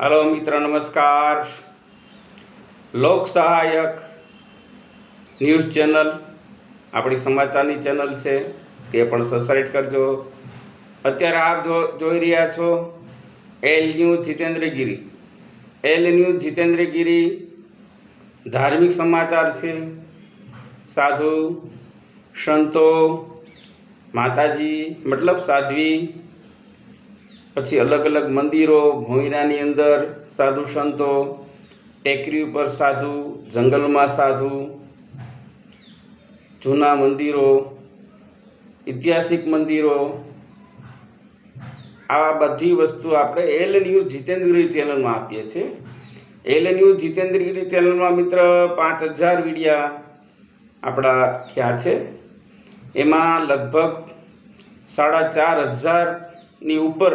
હાલો મિત્ર, નમસ્કાર. લોક સહાયક ન્યૂઝ ચેનલ, આપણી સમાચારની ચેનલ છે, તે પણ સબસ્ક્રાઈબ કરજો. અત્યારે આપ જોઈ રહ્યા છો, L news Jitendragiri. L news Jitendragiri ધાર્મિક સમાચાર છે. સાધુ, સંતો, માતાજી, મતલબ સાધ્વી પછી અલગ અલગ મંદિરો ભોંયરાની અંદર સાધુ સંતો ટેકરી ઉપર સાધુ, જંગલમાં સાધુ, જૂના મંદિરો, ઐતિહાસિક મંદિરો આ બધી વસ્તુ આપણે એલ ન્યૂઝ જીતેન્દ્રગીરી ચેનલમાં આપીએ છીએ. એલ ન્યૂઝ જીતેન્દ્રગીરી ચેનલમાં મિત્ર પાંચ હજાર વીડિયા આપણા થયા છે. એમાં લગભગ સાડા ચાર હજારની ઉપર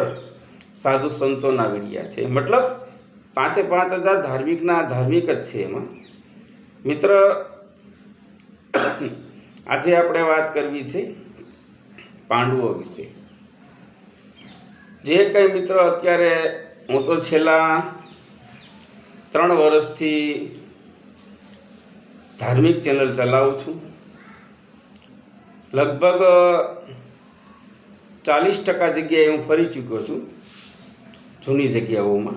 સાધુ સંતોના વિડિયા છે. મતલબ પાંચે પાંચ હજાર ધાર્મિકના ધાર્મિક જ છે એમાં. મિત્ર, આજે આપણે વાત કરવી છે પાંડવો વિશે. જે કંઈ મિત્રો, અત્યારે હું તો છેલ્લા ત્રણ વર્ષથી ધાર્મિક ચેનલ ચલાવું છું. લગભગ ચાલીસ ટકા જગ્યાએ હું ફરી ચૂક્યો છું. જૂની જગ્યાઓમાં,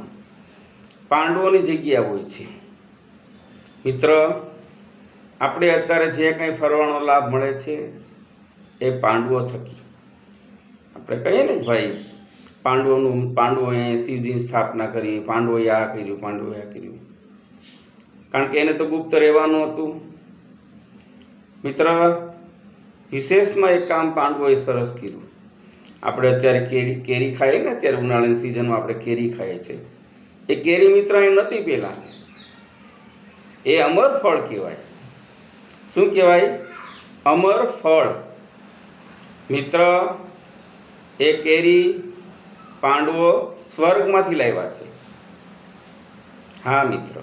પાંડવોની જગ્યા હોય છે. મિત્ર, આપણે અત્યારે જે કંઈ ફરવાનો લાભ મળે છે, એ પાંડવો થકી. આપણે કહીએ ને ભાઈ, પાંડવોનું, પાંડવોએ શિવજીની સ્થાપના કરી, પાંડવોએ આ કર્યું, પાંડવોએ આ કર્યું. કારણ કે એને તો ગુપ્ત રહેવાનું હતું. મિત્ર, વિશેષમાં એક કામ પાંડવોએ સરસ કર્યું. આપણે અત્યારે કેરી કેરી ખાઈએ ને અત્યારે ઉનાળાની સિઝનમાં આપણે કેરી ખાઈએ છીએ એ કેરી મિત્ર એ નથી પહેલાં એ અમર ફળ કહેવાય. શું કહેવાય? અમર ફળ. મિત્ર, એ કેરી પાંડવો સ્વર્ગમાંથી લાવ્યા છે. હા, મિત્ર.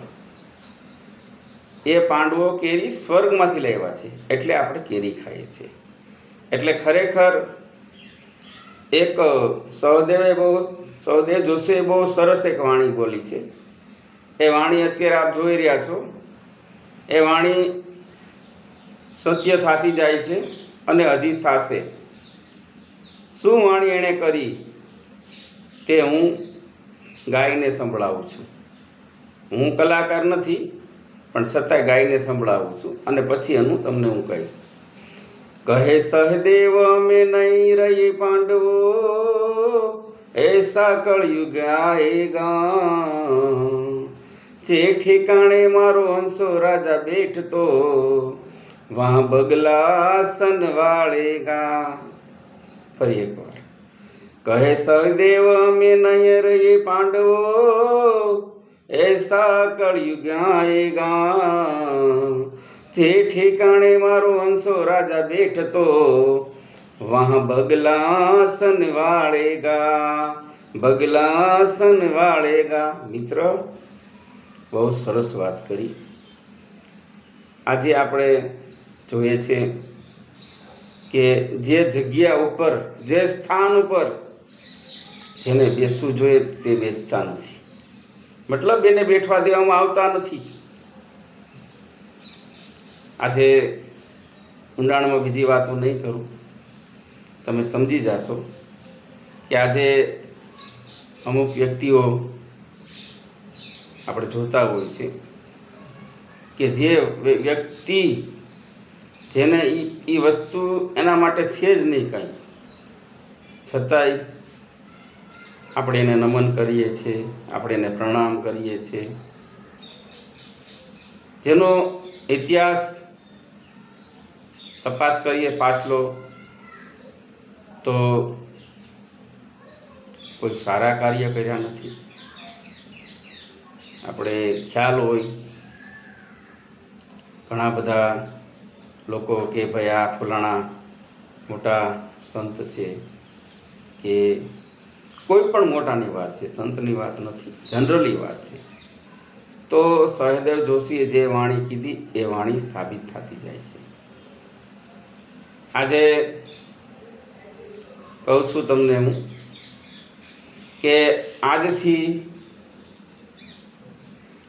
એ પાંડવો કેરી સ્વર્ગમાંથી લાવ્યા છે. એટલે આપણે કેરી ખાઈએ છીએ. એટલે ખરેખર એક સહદેવે બહુ, સહદેવ જોશીએ બહુ સરસ એક વાણી બોલી છે. એ વાણી અત્યારે આપ જોઈ રહ્યા છો. એ વાણી સત્ય થતી જાય છે અને હજી થશે. શું વાણી એણે કરી? તે હું ગાયને સંભળાવું છું. હું કલાકાર નથી, પણ છતાંય ગાયને સંભળાવું છું અને પછી એનું તમને હું કહીશ. કહે સહદેવ મેં નહીં રહી પાંડવો એસા કળયુગ આએગા જે ઠેકાણે મારો હંસો રાજા બેઠતો વહાં બગલાસન વાળેગા ફરી એકવાર કહે સહદેવ મેં નહીં રહી પાંડવો એસા કળયુગ આએગા જે ઠેકાણે મારો હંસો રાજા બેઠતો, વહા બગલાસન વાળેગા બગલાસન વાળેગા મિત્ર, બહુ સરસ વાત કરી. આજે આપણે જોઈએ છે કે જે જગ્યા ઉપર, જે સ્થાન ઉપર જેને બેસવું જોઈએ તે બેસતા નથી. મતલબ એને બેઠવા દેવામાં આવતા નથી. આજે ઊંડાણમાં બીજી વાતો નહીં કરું. તમે સમજી જશો કે આજે અમુક વ્યક્તિઓ આપણે જોતા હોય છે કે જે વ્ય- વ્યક્તિ જેને એ વસ્તુ એના માટે છે જ નહીં કાંઈ. છતાંય આપણે એને નમન કરીએ છીએ આપણે એને પ્રણામ કરીએ છીએ જેનો ઇતિહાસ તપાસ કરીએ પાછલો તો કોઈ સારા કાર્ય કર્યા નથી. આપણે ખ્યાલ હોય. ઘણા બધા લોકો કે ભાઈ આ ફલાણા મોટા સંત છે કે કોઈ પણ મોટાની વાત છે, સંતની વાત નથી, જનરલી વાત છે. તો સહદેવ જોશીએ જે વાણી કીધી, એ વાણી સાબિત થતી જાય છે. આજે કહું છું તમને હું કે આજથી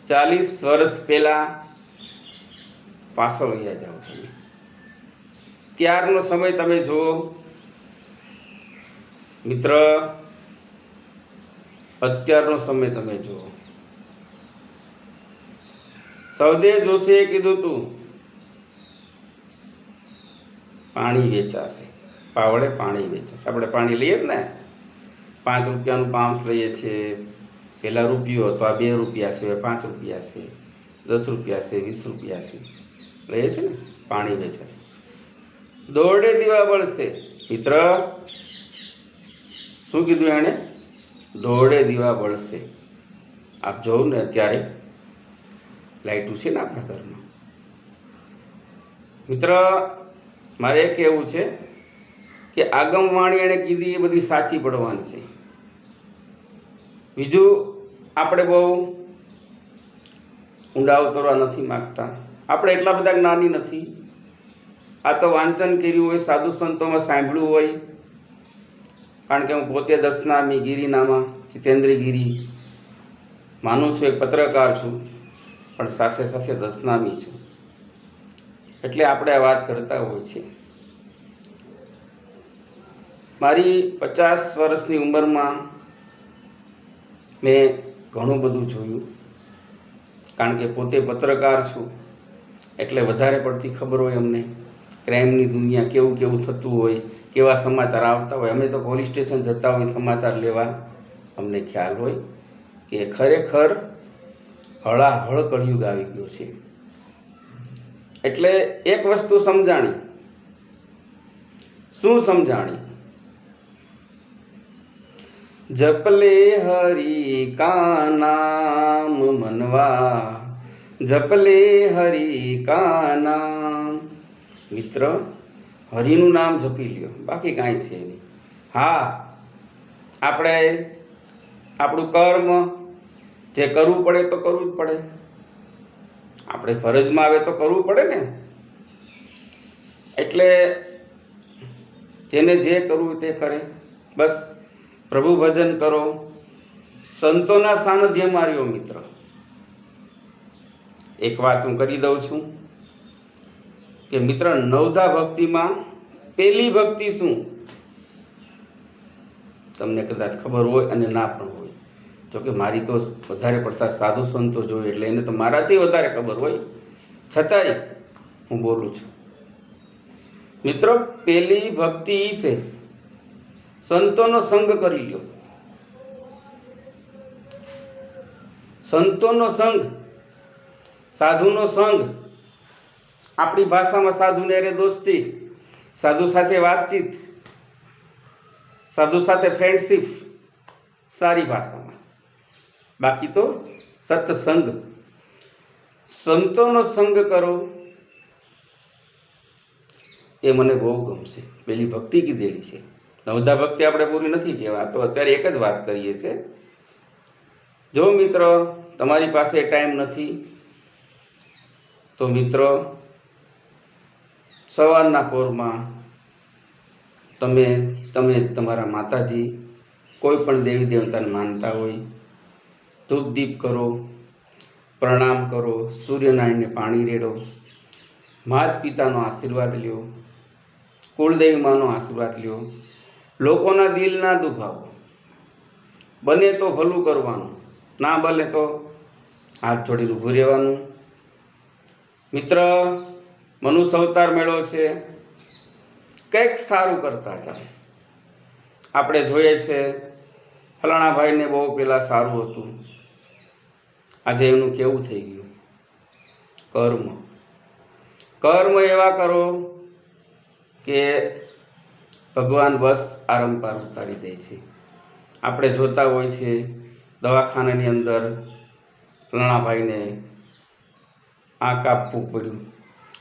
ચાલીસ વર્ષ પહેલાં પાછળ વયા જાઓ તમે. ત્યારનો સમય તમે જુઓ. મિત્ર, અત્યારનો સમય તમે જુઓ. સૌદે જોશીએ કીધું તું પાણી વેચાશે. પાવડે પાણી વેચાશે. આપણે પાણી લઈએ જ ને. પાંચ રૂપિયાનું પાઉન્સ લઈએ છીએ પહેલાં રૂપિયો હતો, આ બે રૂપિયા છે પાંચ રૂપિયા છે. દસ રૂપિયા છે, વીસ રૂપિયા છે. લઈએ છીએ ને? પાણી વેચાશે. દોડે દીવા બળશે. મિત્ર, શું કીધું એણે? દોડે દીવા બળશે. આપ જોઉં ને અત્યારે. લાઇટું છે ને આપણા ઘરમાં? મિત્ર મારે એ કહેવું છે કે આગમવાણી એણે કીધી એ બધી સાચી પડવાની છે. બીજું, આપણે બહુ ઊંડા ઉતરવા નથી માગતા. આપણે એટલા બધા જ્ઞાની નથી. આ તો વાંચન કર્યું હોય, સાધુ સંતોમાં સાંભળ્યું હોય, કારણ કે હું પોતે દસનામી ગિરિનામા, જીતેન્દ્રી ગિરી માનું છું, એક પત્રકાર છું, પણ સાથે સાથે દસનામી છું. એટલે આપણે આ વાત કરતા હોય છે મારી પચાસ વર્ષની ઉંમરમાં મેં ઘણું બધું જોયું. કારણ કે પોતે પત્રકાર છું, એટલે વધારે પડતી ખબર હોય અમને ક્રાઇમની દુનિયા કેવું કેવું થતું હોય, કેવા સમાચાર આવતા હોય. અમે તો પોલીસ સ્ટેશન જતા હોય સમાચાર લેવા. અમને ખ્યાલ હોય કે ખરેખર હળાહળ કળિયુગ આવી ગયો છે. એટલે એક વસ્તુ સમજાણી. શું સમજાણી? જપલે હરી કા નામ મનવા. જપલે હરી કા નામ. મિત્ર, હરિનું નામ જપી લ્યો. બાકી કાંઈ છે નહીં. હા, આપણે આપણું કર્મ જે કરવું પડે તો કરવું જ પડે. આપણે ફરજમાં આવે તો કરવું પડે ને. એટલે જેને જે કરવું તે કરે. બસ પ્રભુ ભજન કરો. સંતોના સાનિધ્યમાં રહ્યો મિત્ર. એક વાત હું કરી દઉં છું કે મિત્ર નવધા ભક્તિમાં પહેલી ભક્તિ શું? તમને કદાચ ખબર હોય અને ના પણ હોય. જોકે મારી તો વધારે પડતા સાધુ સંતો જોઈએ એટલે એને તો મારાથી વધારે ખબર હોય. છતાંય હું બોલું છું. મિત્રો, પેલી ભક્તિ છે. સંતોનો સંગ કરી લ્યો. સંતોનો સંગ, સાધુનો સંગ. આપણી ભાષામાં સાધુને અરે દોસ્તી, સાધુ સાથે વાતચીત, સાધુ સાથે ફ્રેન્ડશીપ સારી ભાષામાં. બાકી તો સત્સંગ સંતોનો સંગ કરો. એ મને બહુ ગમશે. પેલી ભક્તિ કીધેલી છે. નવધા ભક્તિ આપણે પૂરી નથી કહેવા. તો અત્યારે એક જ વાત કરીએ છીએ જો મિત્ર, તમારી પાસે ટાઈમ નથી, તો મિત્રો, સવારના પોરમાં તમે તમે તમારા માતાજી કોઈ પણ દેવી દેવતાને માનતા હોય ધૂપ દીપ કરો, પ્રણામ કરો, સૂર્યનારાયણને પાણી રેડો માત પિતાનો આશીર્વાદ લ્યો, કુળદેવમાંનો આશીર્વાદ લ્યો, લોકોના દિલ ના દુભાવો. બને તો ભલું કરવાનું, ના બને તો હાથ જોડીને ઊભું રહેવાનું. મિત્ર મનુષ્ય અવતાર મેળો છે, કંઈક સારું કરતા હતા આપણે જોઈએ છે, ફલાણા ભાઈને બહુ પહેલાં સારું હતું. આજે એનું કેવું થઈ ગયું? કર્મ. કર્મ એવા કરો કે ભગવાન બસ આરંપાર ઉતારી દે છે. આપણે જોતા હોય છે દવાખાનાની અંદર ફલાણાભાઈને આ કાપવું પડ્યું,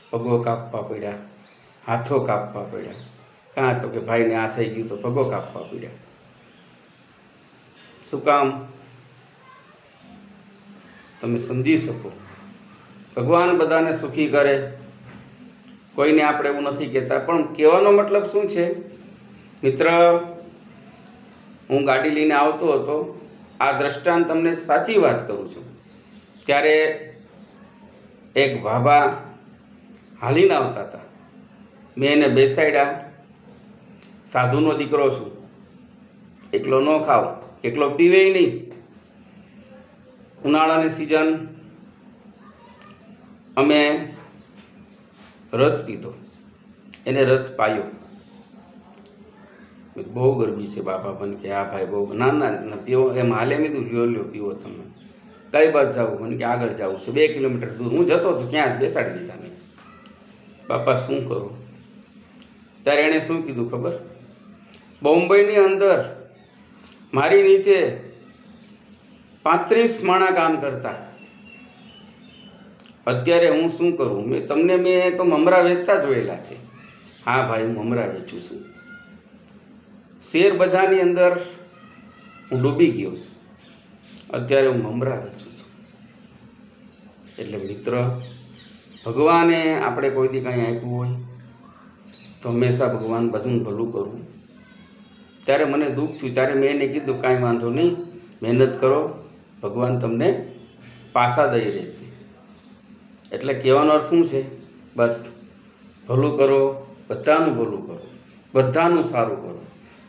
પગો કાપવા પડ્યા, હાથો કાપવા પડ્યા. કાં તો કે ભાઈને આ થઈ ગયું તો પગો કાપવા પડ્યા. શું કામ? તમે સમજી શકો. ભગવાન બધાને સુખી કરે. કોઈને આપણે એવું નથી કહેતા. પણ કહેવાનો મતલબ શું છે? મિત્ર, હું ગાડી લઈને આવતો હતો. આ દ્રષ્ટાંત તમને સાચી વાત કરું છું. ત્યારે એક ભાભા હાલીને આવતા હતા. મેં એને બેસાડ્યા. સાધુનો દીકરો છું. એકલો ન ખાવ. એકલો પીવે નહીં. ઉનાળાની સિઝન અમે રસ પીધો. એને રસ પાયો. બહુ ગરમી છે બાપા પણ કે આ ભાઈ, બહુ ના ના પીવો. એમ હાલે મેં લ્યો લ્યો, પીવો તમે. કઈ બાજુ જાવું? મને કે, આગળ જવું છે, બે કિલોમીટર દૂર. હું જતો હતો ક્યાં બેસાડી દીધા મેં. બાપા, શું કરું? ત્યારે એણે શું કીધું ખબર? બોમ્બેની અંદર મારી નીચે પાંત્રીસ માણા કામ કરતા. અત્યારે હું શું કરું? મેં તમને મેં તો મમરા વેચતા જોયેલા છે. હા ભાઈ, હું મમરા વેચું છું. શેર બજારની અંદર હું ડૂબી ગયો. અત્યારે હું મમરા વેચું છું. એટલે મિત્ર, ભગવાને આપણે કોઈ દી કાંઈ આપ્યું હોય, તો હંમેશા ભગવાન બધું ભલું કરવું ત્યારે મને દુઃખ થયું. ત્યારે મેં એને કીધું, કાંઈ વાંધો નહીં, મહેનત કરો ભગવાન તમને પાસા દઈ રહેશે એટલે કહેવાનો અર્થ શું છે? બસ, ભલું કરો, બધાનું ભલું કરો, બધાનું સારું કરો.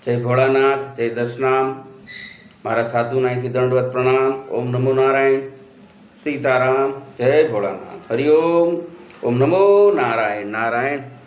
જય ભોળાનાથ, જય દશનામ. મારા સાધુના અહીંથી દંડવત પ્રણામ. ઓમ નમો નારાયણ. સીતારામ. જય ભોળાનાથ. હરિઓમ ઓમ નમો નારાયણ. નારાયણ.